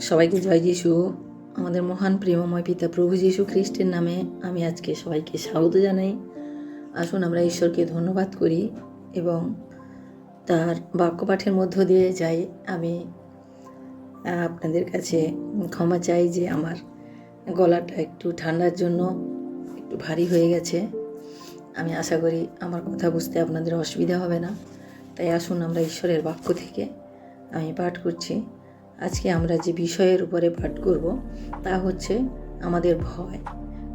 সবাইকে জয় যিশু। আমাদের মহান প্রেমময় পিতা প্রভু যিশু খ্রিস্টের নামে আমি আজকে সবাইকে স্বাগত জানাই। আসুন আমরা ঈশ্বরকে ধন্যবাদ করি এবং তার বাক্যপাঠের মধ্য দিয়ে যাই। আমি আপনাদের কাছে ক্ষমা চাই যে আমার গলাটা একটু ঠান্ডার জন্য একটু ভারী হয়ে গেছে। আমি আশা করি আমার কথা বুঝতে আপনাদের অসুবিধা হবে না। তাই আসুন আমরা ঈশ্বরের বাক্য থেকে আমি পাঠ করছি। আজকে আমরা যে বিষয়ের উপরে পাঠ করব, তা হচ্ছে আমাদের ভয়।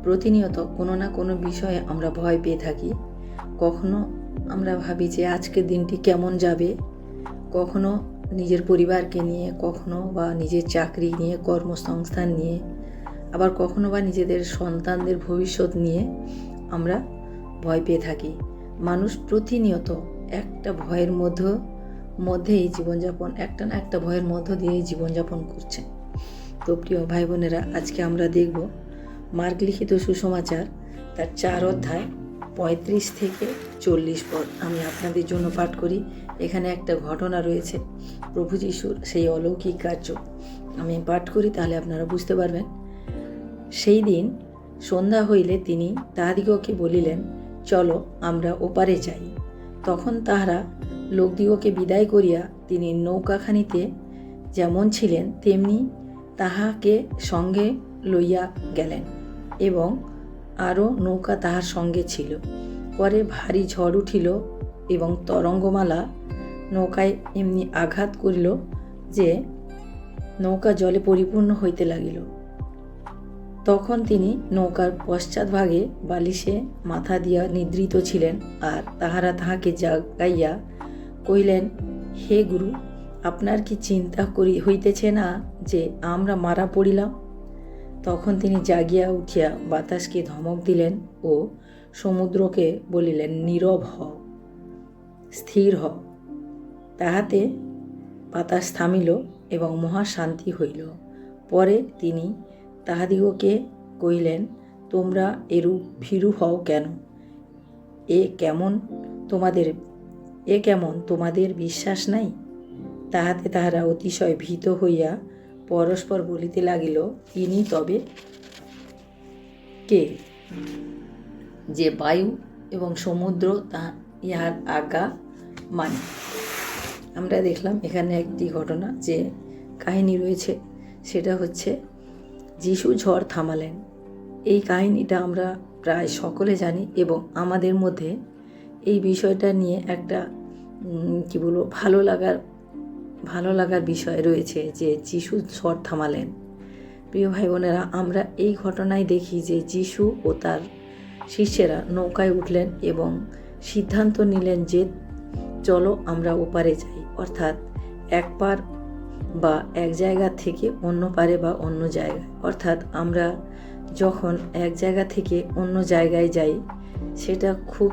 প্রতিনিয়ত কোনো না কোনো বিষয়ে আমরা ভয় পেয়ে থাকি। কখনো আমরা ভাবি যে আজকের দিনটি কেমন যাবে? কখনো নিজের পরিবারকে নিয়ে, কখনো বা নিজের চাকরি নিয়ে, কর্মসংস্থান নিয়ে, আবার কখনো বা নিজেদের সন্তানদের ভবিষ্যৎ নিয়ে আমরা ভয় পেয়ে থাকি। মানুষ প্রতিনিয়ত একটা ভয়ের মধ্য মধ্যেই জীবনযাপন, একটা না একটা ভয়ের মধ্য দিয়েই জীবনযাপন করছে। তো প্রিয় ভাই বোনেরা আজকে আমরা দেখব মার্ক লিখিত সুসমাচার, তার চার অধ্যায়, পঁয়ত্রিশ থেকে চল্লিশ পদ। আমি আপনাদের জন্য পাঠ করি। এখানে একটা ঘটনা রয়েছে। প্রভু যিশুর সেই অলৌকিক কার্য। আমি পাঠ করি, তাহলে আপনারা বুঝতে পারবেন। সেই দিন সন্ধ্যা হইলে তিনি তাহাদিগকে বলিলেন, চলো, আমরা ওপারে যাই। তখন তাহারা লোকদিগকে বিদায় করিয়া তিনি নৌকাখানিতে যেমন ছিলেন, তেমনি তাহাকে সঙ্গে লইয়া গেলেন এবং আরও নৌকা তাহার সঙ্গে ছিল। পরে ভারী ঝড় উঠিল এবং তরঙ্গমালা নৌকায় এমনি আঘাত করিল যে নৌকা জলে পরিপূর্ণ হইতে লাগিল। তখন তিনি নৌকার পশ্চাৎভাগে বালিশে মাথা দিয়া নিদ্রিত ছিলেন আর তাহারা তাহাকে জাগাইয়া কহিলেন, হে গুরু, আপনার কি চিন্তা করি হইতেছে না যে আমরা মারা পড়িলাম? তখন তিনি জাগিয়া উঠিয়া বাতাসকে ধমক দিলেন ও সমুদ্রকে বলিলেন, নীরব হ, স্থির হ। তাহাতে বাতাস থামিল এবং মহা শান্তি হইল। পরে তিনি তাহাদিগকে কহিলেন, তোমরা এরূপ ভীরু হও কেন? এ কেমন তোমাদের এ কেমন তোমাদের বিশ্বাস নাই? তাহাতে তাহারা অতিশয় ভীত হইয়া পরস্পর বলিতে লাগিল, ইনি তবে কে? যে বায়ু এবং সমুদ্র তা ইহার আজ্ঞা মানে। আমরা দেখলাম এখানে একটি ঘটনা, যে কাহিনী রয়েছে। সেটা হচ্ছে, যিশু ঝড় থামালেন। এই কাহিনীটা আমরা প্রায় সকলে জানি এবং আমাদের মধ্যে এই বিষয়টা নিয়ে একটা কি বলব, ভালো লাগার ভালো লাগার বিষয় রয়েছে যে যিশু ঝড় থামালেন। প্রিয় ভাই বোনেরা, আমরা এই ঘটনায় দেখি যে যিশু ও তার শিষ্যেরা নৌকায় উঠলেন এবং সিদ্ধান্ত নিলেন যে, চলো আমরা ওপারে যাই। অর্থাৎ এক পার বা এক জায়গা থেকে অন্য পারে বা অন্য জায়গায়। অর্থাৎ আমরা যখন এক জায়গা থেকে অন্য জায়গায় যাই, সেটা খুব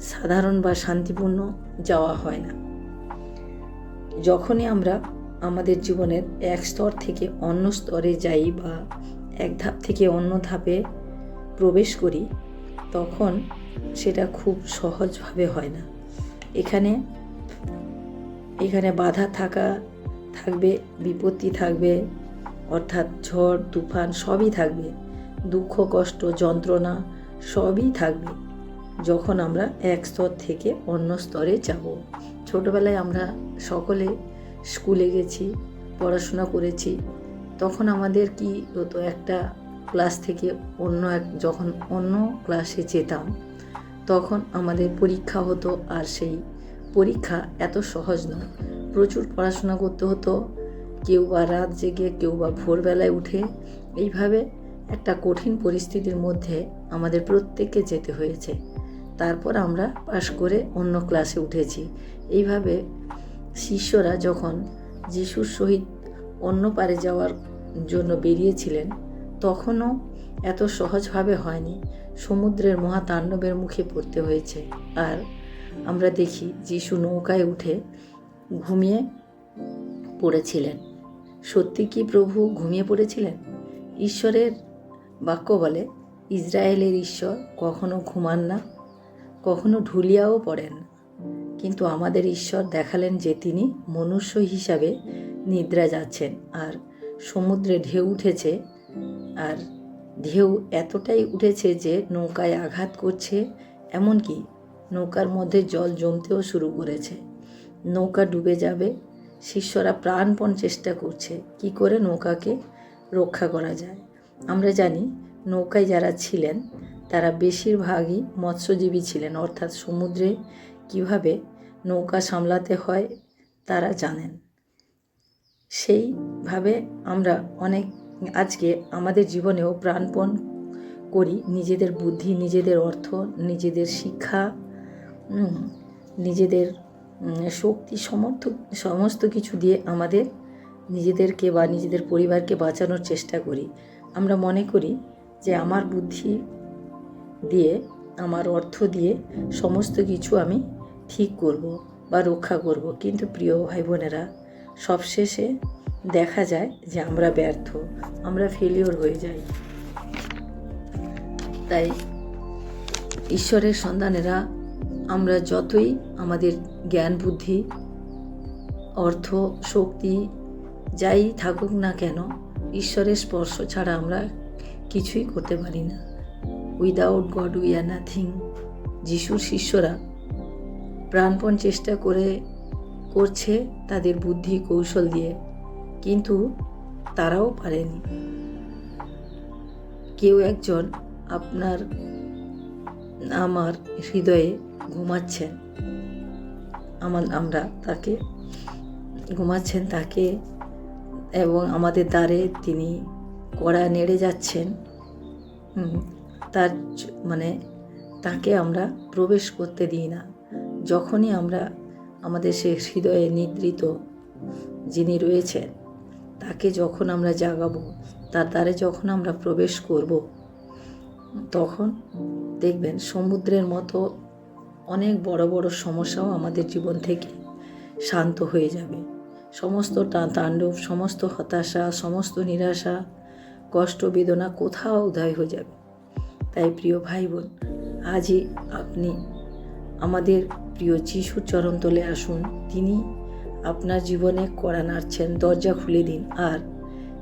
সাধারণ বা শান্তিপূর্ণ যাওয়া হয় না। যখনই আমরা আমাদের জীবনের এক স্তর থেকে অন্য স্তরে যাই বা এক ধাপ থেকে অন্য ধাপে প্রবেশ করি, তখন সেটা খুব সহজভাবে হয় না। এখানে এখানে বাধা থাকা, থাকবে, বিপত্তি থাকবে, অর্থাৎ ঝড়, তুফান সবই থাকবে। দুঃখ, কষ্ট, যন্ত্রণা সবই থাকবে। যখন আমরা এক স্তর থেকে অন্য স্তরে যাব। ছোটোবেলায় আমরা সকলে স্কুলে গেছি, পড়াশোনা করেছি। তখন আমাদের কি হতো, একটা ক্লাস থেকে অন্য এক, যখন অন্য ক্লাসে যেতাম, তখন আমাদের পরীক্ষা হতো আর সেই পরীক্ষা এত সহজ নয়। প্রচুর পড়াশোনা করতে হতো, কেউ বা রাত জেগে, কেউ বা ভোরবেলায় উঠে। এইভাবে একটা কঠিন পরিস্থিতির মধ্যে আমাদের প্রত্যেককে যেতে হয়েছে। তারপর আমরা পাশ করে অন্য ক্লাসে উঠেছি। এইভাবে শিষ্যরা যখন যিশুর সহিত অন্য পারে যাওয়ার জন্য বেরিয়েছিলেন, তখনও এত সহজভাবে হয়নি। সমুদ্রের মহাতাণ্ডবের মুখে পড়তে হয়েছে। আর আমরা দেখি যিশু নৌকায় উঠে ঘুমিয়ে পড়েছিলেন। সত্যি কি প্রভু ঘুমিয়ে পড়েছিলেন? ঈশ্বরের বাক্য বলে, ইসরায়েলের ঈশ্বর কখনো ঘুমান না। কখনো ঢুলিয়াও পড়েন। কিন্তু আমাদের ঈশ্বর দেখালেন যে তিনি মনুষ্য হিসাবে নিদ্রা যাচ্ছেন আর সমুদ্রে ঢেউ উঠেছে আর ঢেউ এতটাই উঠেছে যে নৌকায় আঘাত করছে, এমনকি নৌকার মধ্যে জল জমতেও শুরু করেছে। নৌকা ডুবে যাবে, শিষ্যরা প্রাণপণ চেষ্টা করছে, কি করে নৌকাকে রক্ষা করা যায়? আমরা জানি নৌকায় যারা ছিলেন তারা বেশিরভাগই মৎস্যজীবী ছিলেন, অর্থাৎ সমুদ্রে কীভাবে নৌকা সামলাতে হয় তারা জানেন। সেইভাবে আমরা অনেক, আজকে আমাদের জীবনেও প্রাণপণ করি নিজেদের বুদ্ধি, নিজেদের অর্থ, নিজেদের শিক্ষা নিজেদের শক্তি, সমর্থ, সমস্ত কিছু দিয়ে আমাদের নিজেদেরকে বা নিজেদের পরিবারকে বাঁচানোর চেষ্টা করি। আমরা মনে করি যে আমার বুদ্ধি দিয়ে, আমার অর্থ দিয়ে সমস্ত কিছু আমি ঠিক করব বা রক্ষা করব। কিন্তু প্রিয় ভাই বোনেরা সবশেষে দেখা যায় যে আমরা ব্যর্থ, আমরা ফেলিওর হয়ে যাই। তাই ঈশ্বরের সন্তানেরা, আমরা যতই আমাদের জ্ঞান, বুদ্ধি, অর্থ, শক্তি, যাই থাকুক না কেন, ঈশ্বরের স্পর্শ ছাড়া আমরা কিছুই করতে পারি না। Without God we are nothing যিশুর শিষ্যরা প্রাণপণ চেষ্টা করে করছে তাদের বুদ্ধি কৌশল দিয়ে, কিন্তু তারাও পারেনি। কেউ একজন আপনার আমার হৃদয়ে ঘুমাচ্ছেন আমার আমরা তাকে ঘুমাচ্ছেন, তাকে এবং আমাদের দ্বারে তিনি কড়া নেড়ে যাচ্ছেন। তার মানে তাকে আমরা প্রবেশ করতে দিই না। যখনই আমরা আমাদের সে হৃদয়ে নিদ্রিত যিনি রয়েছেন, তাকে যখন আমরা জাগাবো, তার দ্বারে যখন আমরা প্রবেশ করব, তখন দেখবেন সমুদ্রের মতো অনেক বড় বড় সমস্যাও আমাদের জীবন থেকে শান্ত হয়ে যাবে। সমস্ত তাণ্ডব, সমস্ত হতাশা, সমস্ত নিরাশা, কষ্ট, বেদনা কোথাও উদয় হয়ে যাবে। তাই প্রিয় ভাই বোন আজই আপনি আমাদের প্রিয় যিশুর চরণ তলে আসুন। তিনি আপনার জীবনে কড়া নাড়ছেন, দরজা খুলে দিন আর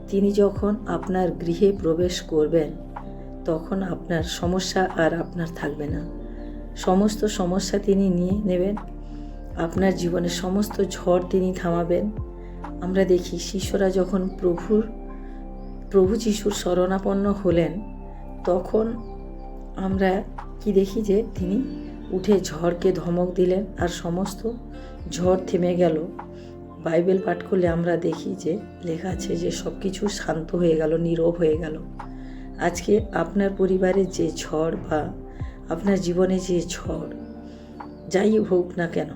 তিনি যখন আপনার গৃহে প্রবেশ করবেন, তখন আপনার সমস্যা আর আপনার থাকবে না। সমস্ত সমস্যা তিনি নিয়ে নেবেন, আপনার জীবনের সমস্ত ঝড় তিনি থামাবেন। আমরা দেখি শিষ্যরা যখন প্রভুর, প্রভু যিশুর শরণাপন্ন হলেন, তখন আমরা কি দেখি যে তিনি উঠে ঝড়কে ধমক দিলেন আর সমস্ত ঝড় থেমে গেল। বাইবেল পাঠ করলে আমরা দেখি যে লেখা আছে যে সব কিছু শান্ত হয়ে গেল, নীরব হয়ে গেল। আজকে আপনার পরিবারের যে ঝড় বা আপনার জীবনে যে ঝড়, যাই হোক না কেন,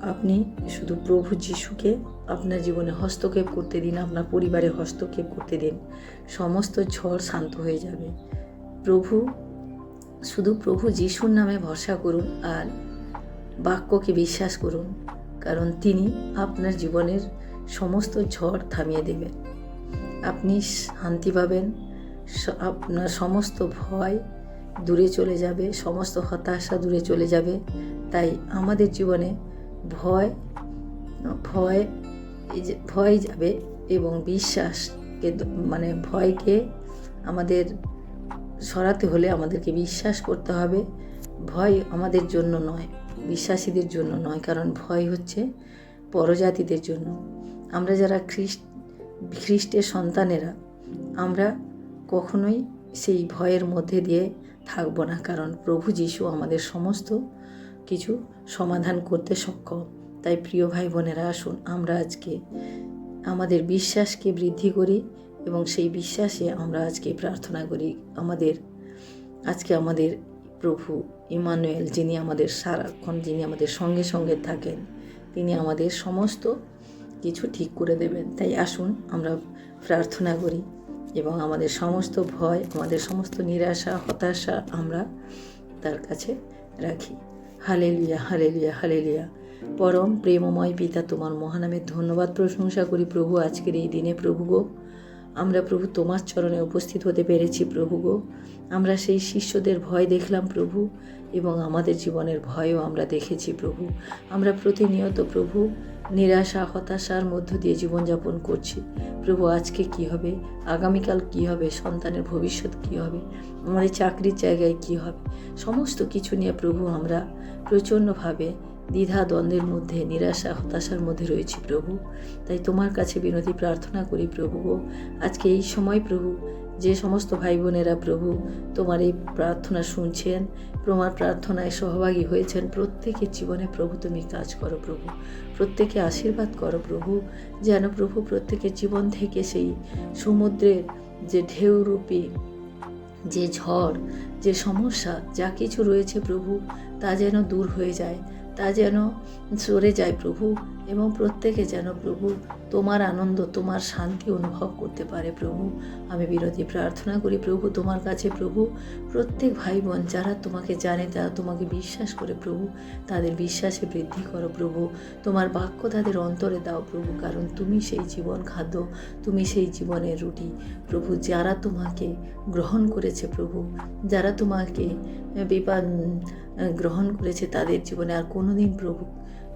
আপনি শুধু প্রভু যিশুকে আপনার জীবনে হস্তক্ষেপ করতে দিন, আপনার পরিবারে হস্তক্ষেপ করতে দিন। সমস্ত ঝড় শান্ত হয়ে যাবে। প্রভু শুধু প্রভু যিশুর নামে ভরসা করুন আর বাক্যকে বিশ্বাস করুন, কারণ তিনি আপনার জীবনের সমস্ত ঝড় থামিয়ে দেবেন। আপনি শান্তি পাবেন আপনার সমস্ত ভয় দূরে চলে যাবে, সমস্ত হতাশা দূরে চলে যাবে। তাই আমাদের জীবনে ভয় ভয় ভয় যাবে এবং বিশ্বাসকে মানে ভয়কে আমাদের সরাতে হলে আমাদেরকে বিশ্বাস করতে হবে। ভয় আমাদের জন্য নয়, বিশ্বাসীদের জন্য নয়, কারণ ভয় হচ্ছে পরজাতিদের জন্য। আমরা যারা খ্রিস্ট, খ্রিস্টের সন্তানেরা, আমরা কখনোই সেই ভয়ের মধ্যে দিয়ে থাকব না, কারণ প্রভু যিশু আমাদের সমস্ত কিছু সমাধান করতে সক্ষম। তাই প্রিয় ভাই বোনেরা, আসুন আমরা আজকে আমাদের বিশ্বাসকে বৃদ্ধি করি এবং সেই বিশ্বাসে আমরা আজকে প্রার্থনা করি আমাদের, আজকে আমাদের প্রভু ইমানুয়েল যিনি আমাদের সারাক্ষণ, যিনি আমাদের সঙ্গে সঙ্গে থাকেন, তিনি আমাদের সমস্ত কিছু ঠিক করে দেবেন। তাই আসুন আমরা প্রার্থনা করি এবং আমাদের সমস্ত ভয়, আমাদের সমস্ত নিরাশা, হতাশা আমরা তার কাছে রাখি। Hallelujah hallelujah hallelujah. পরম প্রেমময় পিতা, তোমার মহানামের ধন্যবাদ, প্রশংসা করি প্রভু আজকের এই দিনে প্রভু গো। আমরা প্রভু তোমার চরণে উপস্থিত হতে পেরেছি প্রভু গো। আমরা সেই শিষ্যদের ভয় দেখলাম প্রভু, এবং আমাদের জীবনের ভয়ও আমরা দেখেছি প্রভু। আমরা প্রতিনিয়ত প্রভু, নিরাশা, হতাশার মধ্য দিয়ে জীবনযাপন করছি। প্রভু, আজকে কি হবে? আগামীকাল কি হবে? সন্তানের ভবিষ্যৎ কি হবে? আমাদের চাকরির জায়গায় কি হবে? সমস্ত কিছু নিয়ে প্রভু, আমরা প্রচণ্ডভাবে দ্বিধা দ্বন্দ্বের মধ্যে, নিরাশা, হতাশার মধ্যে রয়েছি প্রভু। তাই তোমার কাছে বিনতি, প্রার্থনা করি প্রভু আজকে এই সময় প্রভু, যে সমস্ত ভাই বোনেরা প্রভু তোমার এই প্রার্থনা শুনছেন, তোমার প্রার্থনায় সহভাগী হয়েছেন, প্রত্যেকের জীবনে প্রভু তুমি কাজ করো প্রভু। প্রত্যেকে আশীর্বাদ করো প্রভু, যেন প্রভু প্রত্যেকের জীবন থেকে সেই সমুদ্রের যে ঢেউরূপী যে ঝড়, যে সমস্যা, যা কিছু রয়েছে প্রভু, তা যেন দূর হয়ে যায়। তা যেন সরে যায় প্রভু, এবং প্রত্যেকে যেন প্রভু, তোমার আনন্দ, তোমার শান্তি অনুভব করতে পারে প্রভু। আমি বিরতি প্রার্থনা করি প্রভু, তোমার কাছে প্রভু। প্রত্যেক ভাই বোন যারা তোমাকে জানে, তারা তোমাকে বিশ্বাস করে প্রভু। তাদের বিশ্বাসে বৃদ্ধি করো প্রভু। তোমার বাক্য তাদের অন্তরে দাও প্রভু, কারণ তুমি সেই জীবন খাদ্য, তুমি সেই জীবনের রুটি। প্রভু, যারা তোমাকে গ্রহণ করেছে প্রভু, যারা তোমাকে বিপাদ গ্রহণ করেছে তাদের জীবনে আর কোনোদিন প্রভু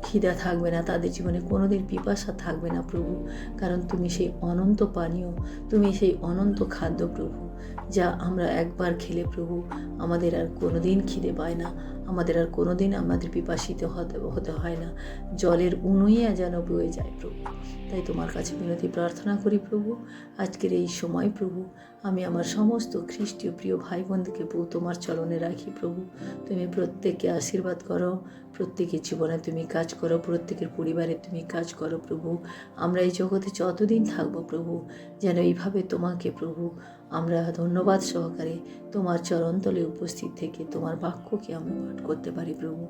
খিদা থাকবে না, তাদের জীবনে কোনোদিন পিপাসা থাকবে না প্রভু। কারণ তুমি সেই অনন্ত পানীয়, তুমি সেই অনন্ত খাদ্য প্রভু। যা আমরা একবার খেলে প্রভু, আমাদের আর কোনোদিন খিদে পায় না। আমাদের আর কোনোদিন আমাদের পিপাসিত হতে হতে হয় না। জলের উনুইয়া যেন বয়ে যায় প্রভু। তাই তোমার কাছে বিনতি প্রার্থনা করি প্রভু, আজকের এই সময় প্রভু, আমি আমার সমস্ত খ্রিস্টীয় প্রিয় ভাই বোনদেরকে তোমার চলনে রাখি প্রভু। তুমি প্রত্যেককে আশীর্বাদ করো, প্রত্যেকের জীবনে তুমি কাজ করো, প্রত্যেকের পরিবারে তুমি কাজ করো প্রভু। আমরা এই জগতে যতদিন থাকব প্রভু, যেন এইভাবে তোমাকে প্রভু আমরা ধন্যবাদ সহকারে তোমার চরণতলে উপস্থিত থেকে তোমার বাক্যকে আমরা পাঠ করতে পারি, প্রভু।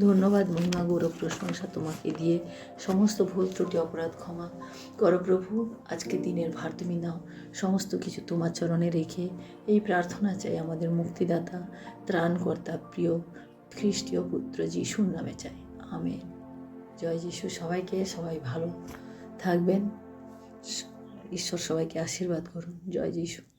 ধন্যবাদ, মহিমা, গৌরব, প্রশংসা তোমাকে দিয়ে সমস্ত ভুল ত্রুটি, অপরাধ ক্ষমা করো, প্রভু। আজকে দিনের ভার তুমি নাও, সমস্ত কিছু তোমার চরণে রেখে এই প্রার্থনা চাই আমাদের মুক্তিদাতা, ত্রাণকর্তা, প্রিয় খ্রিস্টীয় পুত্র যিশুর নামে চাই। আমি জয় যিশু। সবাইকে সবাই ভালো থাকবেন। ঈশ্বর সবাইকে আশীর্বাদ করুন। জয় যিশু।